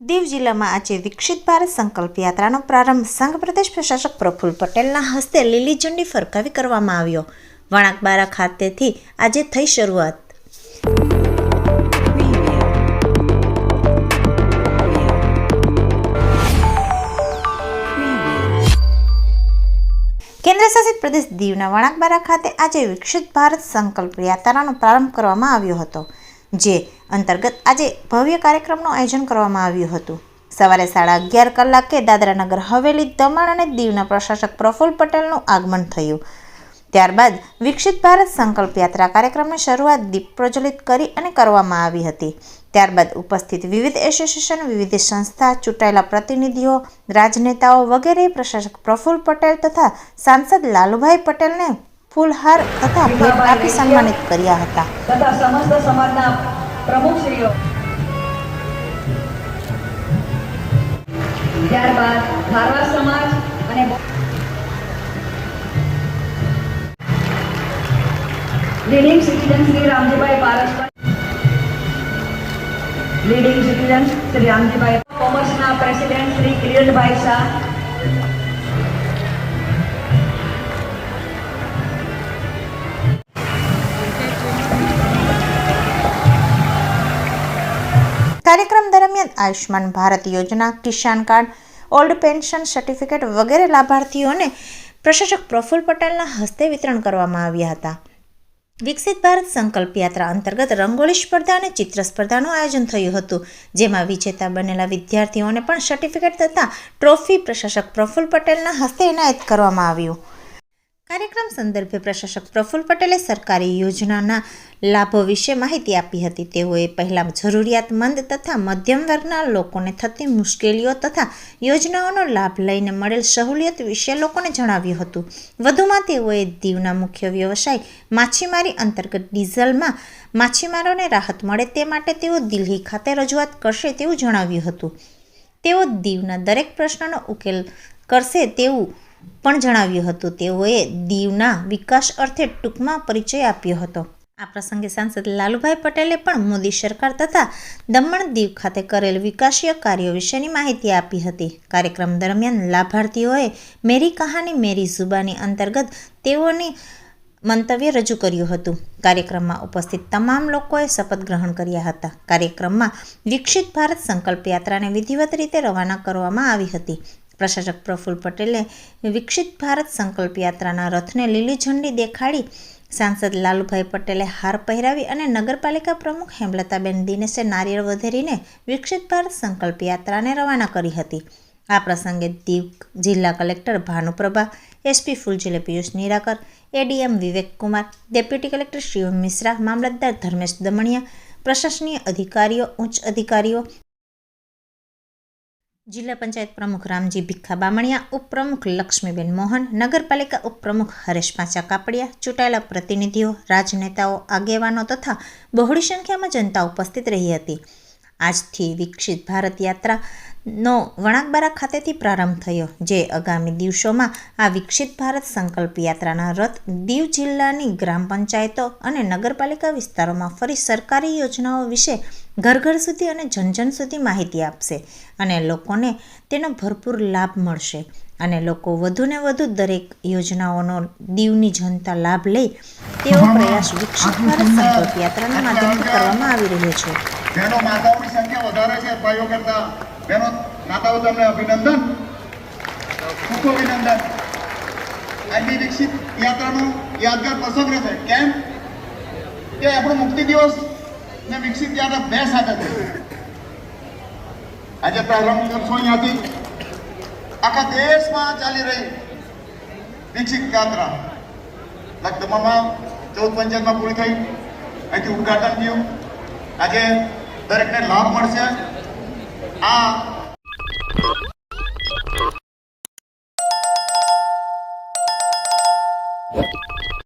દીવ જિલ્લામાં આજે વિકસિત ભારત સંકલ્પ યાત્રાનો પ્રારંભ સંઘ પ્રદેશ પ્રશાસક પ્રફુલ્લ પટેલના હસ્તે લીલી ઝંડી ફરકાવી કરવામાં આવ્યો. વણાકબારા ખાતેથી આજે થઈ શરૂઆત. કેન્દ્રશાસિત પ્રદેશ દીવના વણાકબારા ખાતે આજે વિકસિત ભારત સંકલ્પ યાત્રાનો પ્રારંભ કરવામાં આવ્યો હતો. જે અંતર્ગત આજે ભવ્ય કાર્યક્રમનું આયોજન કરવામાં આવ્યું હતું. સવારે સાડા અગિયાર કલાકે દાદરાનગર હવેલી દમણ અને દીવના પ્રશાસક પ્રફુલ્લ પટેલનું આગમન થયું. ત્યારબાદ વિકસિત ભારત સંકલ્પ યાત્રા કાર્યક્રમની શરૂઆત દીપ પ્રજ્વલિત કરી અને કરવામાં આવી હતી. ત્યારબાદ ઉપસ્થિત વિવિધ એસોસિએશન, વિવિધ સંસ્થા, ચૂંટાયેલા પ્રતિનિધિઓ, રાજનેતાઓ વગેરે પ્રશાસક પ્રફુલ્લ પટેલ તથા સાંસદ લાલુભાઈ પટેલને ફૂલહાર તથા ભેટ આપી સન્માનિત કર્યા હતા. તથા સમસ્ત સમાજના પ્રમુખશ્રીઓ ત્યારબાદ ધારવા સમાજ અને leading citizen Shri Ramjibhai Parasbhai leading citizen Shri Ramjibhai કોમર્સના president Shri Kiritbhai Shah. કાર્યક્રમ દરમિયાન આયુષ્માન ભારત યોજના, કિસાન કાર્ડ, ઓલ્ડ પેન્શન સર્ટિફિકેટ વગેરે લાભાર્થીઓને પ્રશાસક પ્રફુલ્લ પટેલના હસ્તે વિતરણ કરવામાં આવ્યા હતા. વિકસિત ભારત સંકલ્પ યાત્રા અંતર્ગત રંગોળી સ્પર્ધા અને ચિત્ર સ્પર્ધાનું આયોજન થયું હતું, જેમાં વિજેતા બનેલા વિદ્યાર્થીઓને પણ સર્ટિફિકેટ તથા ટ્રોફી પ્રશાસક પ્રફુલ્લ પટેલના હસ્તે એનાયત કરવામાં આવ્યું. કાર્યક્રમ સંદર્ભે પ્રશાસક પ્રફુલ્લ પટેલે સરકારી યોજનાના લાભો વિશે માહિતી આપી હતી. તેઓએ પહેલાં જરૂરિયાતમંદ તથા મધ્યમ વર્ગના લોકોને થતી મુશ્કેલીઓ તથા યોજનાઓનો લાભ લઈને મળેલ સહુલિયત વિશે લોકોને જણાવ્યું હતું. વધુમાં તેઓએ દીવના મુખ્ય વ્યવસાય માછીમારી અંતર્ગત ડીઝલમાં માછીમારોને રાહત મળે તે માટે તેઓ દિલ્હી ખાતે રજૂઆત કરશે તેવું જણાવ્યું હતું. તેઓ દીવના દરેક પ્રશ્નનો ઉકેલ કરશે તેવું પણ જણાવ્યું હતું. તેઓએ દીવના વિકાસ અર્થે ટૂંકમાં પરિચય આપ્યો હતો. આ પ્રસંગે સાંસદ લાલુભાઈ પટેલે પણ મોદી સરકાર તથા દમણ દીવ ખાતે કરેલ વિકાસીય કાર્યો વિશેની માહિતી આપી હતી. કાર્યક્રમ દરમિયાન લાભાર્થીઓએ મેરી કહાની, મેરી ઝુબાની અંતર્ગત તેઓની મંતવ્ય રજૂ કર્યું હતું. કાર્યક્રમમાં ઉપસ્થિત તમામ લોકોએ શપથ ગ્રહણ કર્યા હતા. કાર્યક્રમમાં વિકસિત ભારત સંકલ્પ યાત્રાને વિધિવત રીતે રવાના કરવામાં આવી હતી. પ્રશાસક પ્રફુલ્લ પટેલે વિકસિત ભારત સંકલ્પ યાત્રાના રથને લીલી ઝંડી દેખાડી સાંસદ લાલુભાઈ પટેલે હાર પહેરાવી અને નગરપાલિકા પ્રમુખ હેમલતાબેન દિનેશે નારિયેળ વધેરીને વિકસિત ભારત સંકલ્પ યાત્રાને રવાના કરી હતી. આ પ્રસંગે દીવ જિલ્લા collector Bhanuprabha, SP ફૂલજિલે Piyush Nirakar, ADM Vivek Kumar, deputy collector Shivam Mishra, મામલતદાર ધર્મેશ દમણિયા, પ્રશાસનીય અધિકારીઓ, ઉચ્ચ અધિકારીઓ જિલ્લા પંચાયત પ્રમુખ રામજી ભીખા બામણિયા, ઉપપ્રમુખ લક્ષ્મીબેન મોહન, નગરપાલિકા ઉપપ્રમુખ હરેશ પાંચા કાપડિયા, ચૂંટાયેલા પ્રતિનિધિઓ, રાજનેતાઓ, આગેવાનો તથા બહોળી સંખ્યામાં જનતા ઉપસ્થિત રહી હતી. આજથી વિકસિત ભારત યાત્રાનો વણાકબારા ખાતેથી પ્રારંભ થયો, જે આગામી દિવસોમાં આ વિકસિત ભારત સંકલ્પ યાત્રાના રથ દીવ જિલ્લાની ગ્રામ પંચાયતો અને નગરપાલિકા વિસ્તારોમાં ફરી સરકારી યોજનાઓ વિશે ઘર ઘર સુધી અને જન જન સુધી માહિતી આપશે અને લોકોને તેનો ભરપૂર લાભ મળશે. અને લોકો વધુને વધુ દરેક યોજનાઓનો દીવની જનતા લાભ લે તેવો પ્રયાસ વિકસિત ભારત સંકલ્પ યાત્રાના માધ્યમથી કરવામાં આવી રહ્યો છે. બહેનો માતાઓની સંખ્યા વધારે છે ભાઈઓ કરતા. બહેનો માતાઓ તમને અભિનંદન. ખૂબ અભિનંદન. આજની વિકસિત યાત્રાનો યાદગાર પ્રસંગ રહેશે. કેમ? કે આપણો મુક્તિ દિવસ ને વિકસિત યાદવ બે સાથે છે આજે પ્રારંભ કરશો અહીંયાથી. આખા દેશમાં ચાલી રહી વિકસિત યાત્રા. લગ્નમાં ચૌદ પંચાયતમાં પૂરી થઈ. અહીંથી ઉદઘાટન થયું. આજે દરેકને લાભ મળશે. આ